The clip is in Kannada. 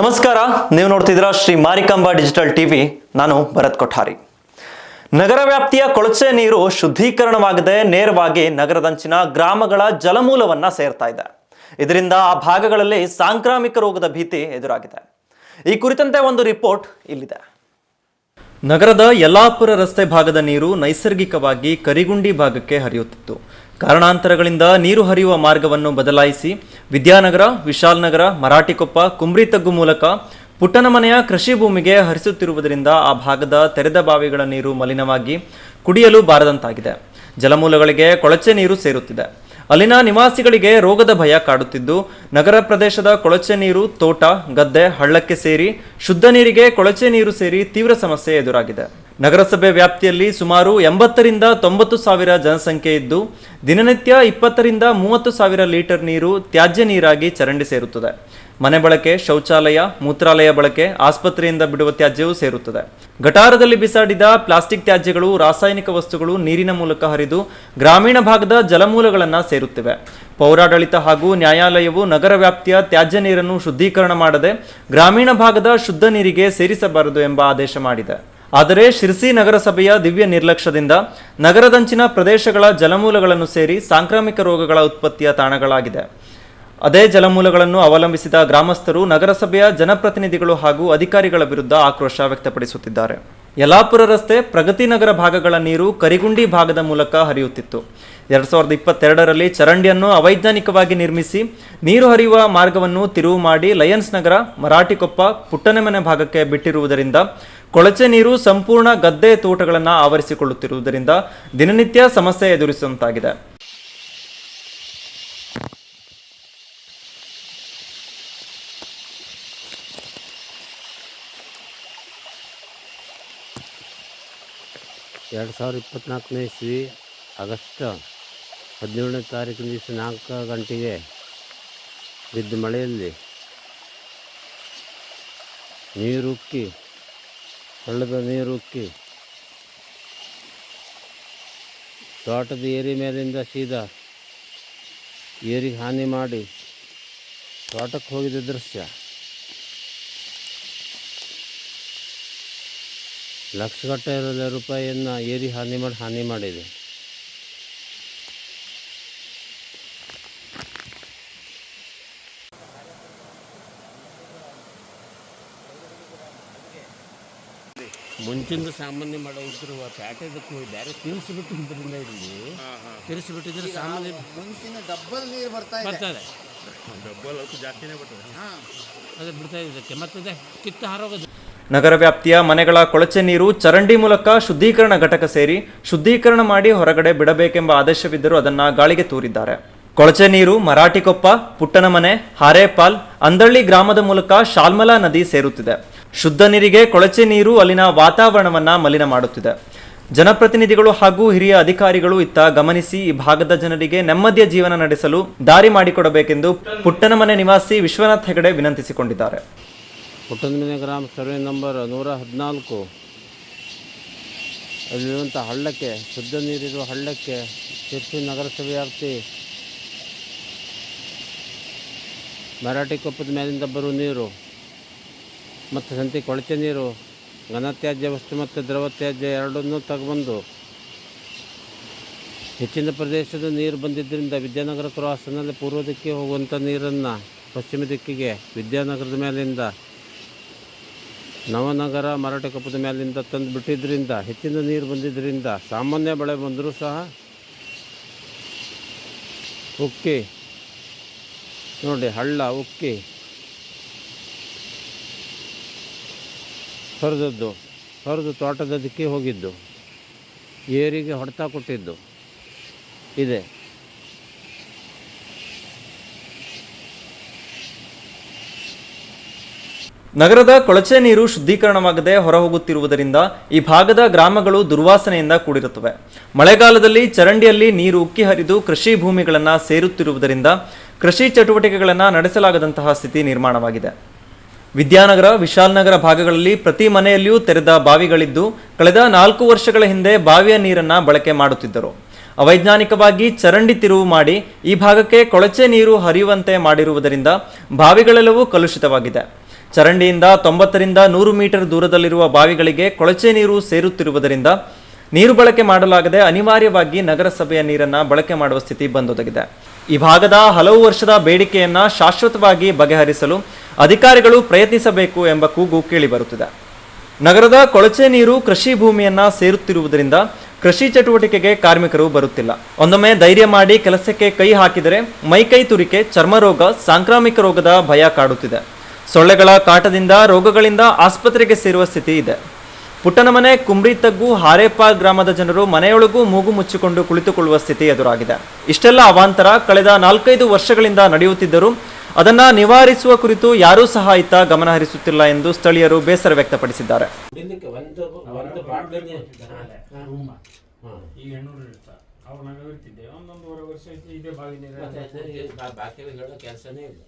ನಮಸ್ಕಾರ, ನೀವು ನೋಡ್ತಿದ್ದೀರಾ ಶ್ರೀ ಮಾರಿಕಾಂಬಾ ಡಿಜಿಟಲ್ ಟಿವಿ. ನಾನು ಭರತ್ ಕೊಠಾರಿ. ನಗರ ವ್ಯಾಪ್ತಿಯ ಕೊಳಚೆ ನೀರು ಶುದ್ಧೀಕರಣವಾಗದೆ ನೇರವಾಗಿ ನಗರದಂಚಿನ ಗ್ರಾಮಗಳ ಜಲಮೂಲವನ್ನ ಸೇರ್ತಾ ಇದೆ. ಇದರಿಂದ ಆ ಭಾಗಗಳಲ್ಲಿ ಸಾಂಕ್ರಾಮಿಕ ರೋಗದ ಭೀತಿ ಎದುರಾಗಿದೆ. ಈ ಕುರಿತಂತೆ ಒಂದು ರಿಪೋರ್ಟ್ ಇಲ್ಲಿದೆ. ನಗರದ ಯಲ್ಲಾಪುರ ರಸ್ತೆ ಭಾಗದ ನೀರು ನೈಸರ್ಗಿಕವಾಗಿ ಕರಿಗುಂಡಿ ಭಾಗಕ್ಕೆ ಹರಿಯುತ್ತಿತ್ತು. ಕಾರಣಾಂತರಗಳಿಂದ ನೀರು ಹರಿಯುವ ಮಾರ್ಗವನ್ನು ಬದಲಾಯಿಸಿ ವಿದ್ಯಾನಗರ ವಿಶಾಲ್ ನಗರ ಮರಾಠಿಕೊಪ್ಪ ಕುಮ್ರಿತಗ್ಗು ಮೂಲಕ ಪುಟ್ಟನಮನೆಯ ಕೃಷಿ ಭೂಮಿಗೆ ಹರಿಸುತ್ತಿರುವುದರಿಂದ ಆ ಭಾಗದ ತೆರೆದ ಬಾವಿಗಳ ನೀರು ಮಲಿನವಾಗಿ ಕುಡಿಯಲು ಬಾರದಂತಾಗಿದೆ. ಜಲಮೂಲಗಳಿಗೆ ಕೊಳಚೆ ನೀರು ಸೇರುತ್ತಿದೆ. ಅಲ್ಲಿನ ನಿವಾಸಿಗಳಿಗೆ ರೋಗದ ಭಯ ಕಾಡುತ್ತಿದ್ದು, ನಗರ ಪ್ರದೇಶದ ಕೊಳಚೆ ನೀರು ತೋಟ, ಗದ್ದೆ, ಹಳ್ಳಕ್ಕೆ ಸೇರಿ ಶುದ್ಧ ನೀರಿಗೆ ಕೊಳಚೆ ನೀರು ಸೇರಿ ತೀವ್ರ ಸಮಸ್ಯೆ ಎದುರಾಗಿದೆ. ನಗರಸಭೆ ವ್ಯಾಪ್ತಿಯಲ್ಲಿ ಸುಮಾರು ಎಂಬತ್ತರಿಂದ ತೊಂಬತ್ತು ಸಾವಿರ ಜನಸಂಖ್ಯೆ ಇದ್ದು, ದಿನನಿತ್ಯ ಇಪ್ಪತ್ತರಿಂದ ಮೂವತ್ತು ಸಾವಿರ ಲೀಟರ್ ನೀರು ತ್ಯಾಜ್ಯ ನೀರಾಗಿ ಚರಂಡಿ ಸೇರುತ್ತದೆ. ಮನೆ ಬಳಕೆ, ಶೌಚಾಲಯ, ಮೂತ್ರಾಲಯ ಬಳಕೆ, ಆಸ್ಪತ್ರೆಯಿಂದ ಬಿಡುವ ತ್ಯಾಜ್ಯವೂ ಸೇರುತ್ತದೆ. ಗಟಾರದಲ್ಲಿ ಬಿಸಾಡಿದ ಪ್ಲಾಸ್ಟಿಕ್ ತ್ಯಾಜ್ಯಗಳು, ರಾಸಾಯನಿಕ ವಸ್ತುಗಳು ನೀರಿನ ಮೂಲಕ ಹರಿದು ಗ್ರಾಮೀಣ ಭಾಗದ ಜಲಮೂಲಗಳನ್ನು ಸೇರುತ್ತಿವೆ. ಪೌರಾಡಳಿತ ಹಾಗೂ ನ್ಯಾಯಾಲಯವು ನಗರ ವ್ಯಾಪ್ತಿಯ ತ್ಯಾಜ್ಯ ನೀರನ್ನು ಶುದ್ಧೀಕರಣ ಮಾಡದೆ ಗ್ರಾಮೀಣ ಭಾಗದ ಶುದ್ಧ ನೀರಿಗೆ ಸೇರಿಸಬಾರದು ಎಂಬ ಆದೇಶ ಮಾಡಿದೆ. ಆದರೆ ಶಿರ್ಸಿ ನಗರಸಭೆಯ ದಿವ್ಯ ನಿರ್ಲಕ್ಷ್ಯದಿಂದ ನಗರದಂಚಿನ ಪ್ರದೇಶಗಳ ಜಲಮೂಲಗಳನ್ನು ಸೇರಿ ಸಾಂಕ್ರಾಮಿಕ ರೋಗಗಳ ಉತ್ಪತ್ತಿಯ ತಾಣಗಳಾಗಿದೆ. ಅದೇ ಜಲಮೂಲಗಳನ್ನು ಅವಲಂಬಿಸಿದ ಗ್ರಾಮಸ್ಥರು ನಗರಸಭೆಯ ಜನಪ್ರತಿನಿಧಿಗಳು ಹಾಗೂ ಅಧಿಕಾರಿಗಳ ವಿರುದ್ಧ ಆಕ್ರೋಶ ವ್ಯಕ್ತಪಡಿಸುತ್ತಿದ್ದಾರೆ. ಯಲಾಪುರ ರಸ್ತೆ ಪ್ರಗತಿ ನಗರ ಭಾಗಗಳ ನೀರು ಕರಿಗುಂಡಿ ಭಾಗದ ಮೂಲಕ ಹರಿಯುತ್ತಿತ್ತು. ಎರಡ್ ಸಾವಿರದ ಇಪ್ಪತ್ತೆರಡರಲ್ಲಿ ಚರಂಡಿಯನ್ನು ಅವೈಜ್ಞಾನಿಕವಾಗಿ ನಿರ್ಮಿಸಿ ನೀರು ಹರಿಯುವ ಮಾರ್ಗವನ್ನು ತಿರುವು ಮಾಡಿ ಲಯನ್ಸ್ ನಗರ, ಮರಾಠಿಕೊಪ್ಪ, ಪುಟ್ಟನೆಮನೆ ಭಾಗಕ್ಕೆ ಬಿಟ್ಟಿರುವುದರಿಂದ ಕೊಳಚೆ ನೀರು ಸಂಪೂರ್ಣ ಗದ್ದೆ ತೋಟಗಳನ್ನು ಆವರಿಸಿಕೊಳ್ಳುತ್ತಿರುವುದರಿಂದ ದಿನನಿತ್ಯ ಸಮಸ್ಯೆ ಎದುರಿಸುವಂತಾಗಿದೆ. ಎರಡು ಸಾವಿರದ ಇಪ್ಪತ್ತ್ನಾಲ್ಕನೇ ಇಸ್ವಿ ಆಗಸ್ಟ್ ಹದಿನೇಳನೇ ತಾರೀಕಿನ ದಿವಸ ನಾಲ್ಕು ಗಂಟೆಗೆ ಬಿದ್ದ ಮಳೆಯಲ್ಲಿ ನೀರು ಉಕ್ಕಿ, ಹಳ್ಳದ ನೀರು ಉಕ್ಕಿ, ತೋಟದ ಏರಿ ಮೇಲಿಂದ ಸೀದಾ ಏರಿಗೆ ಹಾನಿ ಮಾಡಿ ತೋಟಕ್ಕೆ ಹೋಗಿದ್ದ ದೃಶ್ಯ. ಲಕ್ಷಗಟ್ಟಲೆ ರೂಪಾಯಿಯನ್ನು ಏರಿ ಹಾನಿ ಮಾಡಿ, ಹಾನಿ ಮಾಡಿದೆ. ಮುಂಚಿಂದ ಸಾಮಾನ್ಯ ಮಾಡೋ ಇದ್ರು ಪ್ಯಾಟೆದಕ್ಕೆ ಹೋಗಿ ಬೇರೆ ತಿರ್ಸಿಬಿಟ್ಟು ಇದರಿಂದ ಇಲ್ಲಿ ತಿರ್ಸಿಬಿಟ್ಟಿದ್ರೆ ಸಾಮಾನ್ಯ ಮುಂಚಿನ ಡಬ್ಬಲ್ ನೀರು ಬರ್ತಾ ಇದೆ. ಬರ್ತದೆ. ಅದೇ ಬಿಡ್ತಾ ಇದಕ್ಕೆ. ಮತ್ತದೆ ಕಿತ್ತು ಹಾರೋಗೋದು. ನಗರ ವ್ಯಾಪ್ತಿಯ ಮನೆಗಳ ಕೊಳಚೆ ನೀರು ಚರಂಡಿ ಮೂಲಕ ಶುದ್ಧೀಕರಣ ಘಟಕ ಸೇರಿ ಶುದ್ಧೀಕರಣ ಮಾಡಿ ಹೊರಗಡೆ ಬಿಡಬೇಕೆಂಬ ಆದೇಶವಿದ್ದರೂ ಅದನ್ನ ಗಾಳಿಗೆ ತೂರಿದ್ದಾರೆ. ಕೊಳಚೆ ನೀರು ಮರಾಠಿಕೊಪ್ಪ ಪುಟ್ಟನಮನೆ ಹಾರೇಪಾಲ್ ಅಂದಳ್ಳಿ ಗ್ರಾಮದ ಮೂಲಕ ಶಾಲ್ಮಲಾ ನದಿ ಸೇರುತ್ತಿದೆ. ಶುದ್ಧ ನೀರಿಗೆ ಕೊಳಚೆ ನೀರು ಅಲ್ಲಿನ ವಾತಾವರಣವನ್ನ ಮಲಿನ ಮಾಡುತ್ತಿದೆ. ಜನಪ್ರತಿನಿಧಿಗಳು ಹಾಗೂ ಹಿರಿಯ ಅಧಿಕಾರಿಗಳು ಇತ್ತ ಗಮನಿಸಿ ಈ ಭಾಗದ ಜನರಿಗೆ ನೆಮ್ಮದಿಯ ಜೀವನ ನಡೆಸಲು ದಾರಿ ಮಾಡಿಕೊಡಬೇಕೆಂದು ಪುಟ್ಟನಮನೆ ನಿವಾಸಿ ವಿಶ್ವನಾಥ್ ಹೆಗಡೆ ವಿನಂತಿಸಿಕೊಂಡಿದ್ದಾರೆ. ಪುಟ್ಟನಮನೆ ಗ್ರಾಮ ಸರ್ವೆ ನಂಬರ್ ನೂರ ಹದಿನಾಲ್ಕು. ಅಲ್ಲಿರುವಂಥ ಹಳ್ಳಕ್ಕೆ, ಶುದ್ಧ ನೀರಿರುವ ಹಳ್ಳಕ್ಕೆ ಶಿರ್ಸಿ ನಗರಸಭೆ ವ್ಯಾಪ್ತಿ ಮರಾಠಿ ಕೊಪ್ಪದ ಮೇಲಿಂದ ಬರುವ ನೀರು. ಮತ್ತು ಸಂತಿ ಕೊಳಚೆ ನೀರು, ಘನತ್ಯಾಜ್ಯ ವಸ್ತು ಮತ್ತು ದ್ರವ ತ್ಯಾಜ್ಯ ಎರಡನ್ನೂ ತಗೊಬಂದು ಹೆಚ್ಚಿನ ಪ್ರದೇಶದ ನೀರು ಬಂದಿದ್ದರಿಂದ ವಿದ್ಯಾನಗರ ಕ್ರಾಸ್ನಲ್ಲಿ ಪೂರ್ವ ದಿಕ್ಕಿಗೆ ಹೋಗುವಂಥ ನೀರನ್ನು ಪಶ್ಚಿಮ ದಿಕ್ಕಿಗೆ ವಿದ್ಯಾನಗರದ ಮೇಲಿಂದ ನವನಗರ ಮರಾಠಕಪ್ಪದ ಮೇಲಿಂದ ತಂದು ಬಿಟ್ಟಿದ್ದರಿಂದ ಹೆಚ್ಚಿನ ನೀರು ಬಂದಿದ್ದರಿಂದ ಸಾಮಾನ್ಯ ಬೆಳೆ ಬಂದರೂ ಸಹ ಉಕ್ಕಿ, ನೋಡಿ ಹಳ್ಳ, ಉಕ್ಕಿ ಹೊರದದ್ದು, ಹೊರದು ತೋಟದ ಹೋಗಿದ್ದು, ಏರಿಗೆ ಹೊಡೆತ ಕೊಟ್ಟಿದ್ದು. ಇದೆ. ನಗರದ ಕೊಳಚೆ ನೀರು ಶುದ್ಧೀಕರಣವಾಗದೆ ಹೊರಹೋಗುತ್ತಿರುವುದರಿಂದ ಈ ಭಾಗದ ಗ್ರಾಮಗಳು ದುರ್ವಾಸನೆಯಿಂದ ಕೂಡಿರುತ್ತವೆ. ಮಳೆಗಾಲದಲ್ಲಿ ಚರಂಡಿಯಲ್ಲಿ ನೀರು ಉಕ್ಕಿ ಹರಿದು ಕೃಷಿ ಭೂಮಿಗಳನ್ನು ಸೇರುತ್ತಿರುವುದರಿಂದ ಕೃಷಿ ಚಟುವಟಿಕೆಗಳನ್ನು ನಡೆಸಲಾಗದಂತಹ ಸ್ಥಿತಿ ನಿರ್ಮಾಣವಾಗಿದೆ. ವಿದ್ಯಾನಗರ, ವಿಶಾಲ್ ನಗರ ಭಾಗಗಳಲ್ಲಿ ಪ್ರತಿ ಮನೆಯಲ್ಲಿಯೂ ತೆರೆದ ಬಾವಿಗಳಿದ್ದು, ಕಳೆದ ನಾಲ್ಕು ವರ್ಷಗಳ ಹಿಂದೆ ಬಾವಿಯ ನೀರನ್ನ ಬಳಕೆ ಮಾಡುತ್ತಿದ್ದರು. ಅವೈಜ್ಞಾನಿಕವಾಗಿ ಚರಂಡಿ ತಿರುವು ಮಾಡಿ, ಈ ಭಾಗಕ್ಕೆ ಕೊಳಚೆ ನೀರು ಹರಿಯುವಂತೆ ಮಾಡಿರುವುದರಿಂದ ಬಾವಿಗಳೆಲ್ಲವೂ ಕಲುಷಿತವಾಗಿದೆ. ಚರಂಡಿಯಿಂದ ತೊಂಬತ್ತರಿಂದ ನೂರು ಮೀಟರ್ ದೂರದಲ್ಲಿರುವ ಬಾವಿಗಳಿಗೆ ಕೊಳಚೆ ನೀರು ಸೇರುತ್ತಿರುವುದರಿಂದ ನೀರು ಬಳಕೆ ಮಾಡಲಾಗದೆ ಅನಿವಾರ್ಯವಾಗಿ ನಗರಸಭೆಯ ನೀರನ್ನ ಬಳಕೆ ಮಾಡುವ ಸ್ಥಿತಿ ಬಂದೊದಗಿದೆ. ಈ ಭಾಗದ ಹಲವು ವರ್ಷದ ಬೇಡಿಕೆಯನ್ನ ಶಾಶ್ವತವಾಗಿ ಬಗೆಹರಿಸಲು ಅಧಿಕಾರಿಗಳು ಪ್ರಯತ್ನಿಸಬೇಕು ಎಂಬ ಕೂಗು ಕೇಳಿಬರುತ್ತಿದೆ ನಗರದ ಕೊಳಚೆ ನೀರು ಕೃಷಿ ಭೂಮಿಯನ್ನ ಸೇರುತ್ತಿರುವುದರಿಂದ ಕೃಷಿ ಚಟುವಟಿಕೆಗೆ ಕಾರ್ಮಿಕರು ಬರುತ್ತಿಲ್ಲ. ಒಂದೊಮ್ಮೆ ಧೈರ್ಯ ಮಾಡಿ ಕೆಲಸಕ್ಕೆ ಕೈ ಹಾಕಿದರೆ ಮೈಕೈ ತುರಿಕೆ ಚರ್ಮರೋಗ ಸಾಂಕ್ರಾಮಿಕ ರೋಗದ ಭಯ ಕಾಡುತ್ತಿದೆ. ಸೊಳ್ಳೆಗಳ ಕಾಟದಿಂದ ರೋಗಗಳಿಂದ ಆಸ್ಪತ್ರೆಗೆ ಸೇರುವ ಸ್ಥಿತಿ ಇದೆ. ಪುಟ್ಟನಮನೆ, ಕುಂಬ್ರಿ ತಗ್ಗು ಹಾರೇಪ ಗ್ರಾಮದ ಜನರು ಮನೆಯೊಳಗೂ ಮೂಗು ಮುಚ್ಚಿಕೊಂಡು ಕುಳಿತುಕೊಳ್ಳುವ ಸ್ಥಿತಿ ಎದುರಾಗಿದೆ. ಇಷ್ಟೆಲ್ಲ ಅವಾಂತರ ಕಳೆದ ನಾಲ್ಕೈದು ವರ್ಷಗಳಿಂದ ನಡೆಯುತ್ತಿದ್ದರೂ ಅದನ್ನ ನಿವಾರಿಸುವ ಕುರಿತು ಯಾರೂ ಸಹ ಇತ್ತ ಗಮನ ಹರಿಸುತ್ತಿಲ್ಲ ಎಂದು ಸ್ಥಳೀಯರು ಬೇಸರ ವ್ಯಕ್ತಪಡಿಸಿದ್ದಾರೆ. ಕೆಲಸನೇ ಇಲ್ಲ.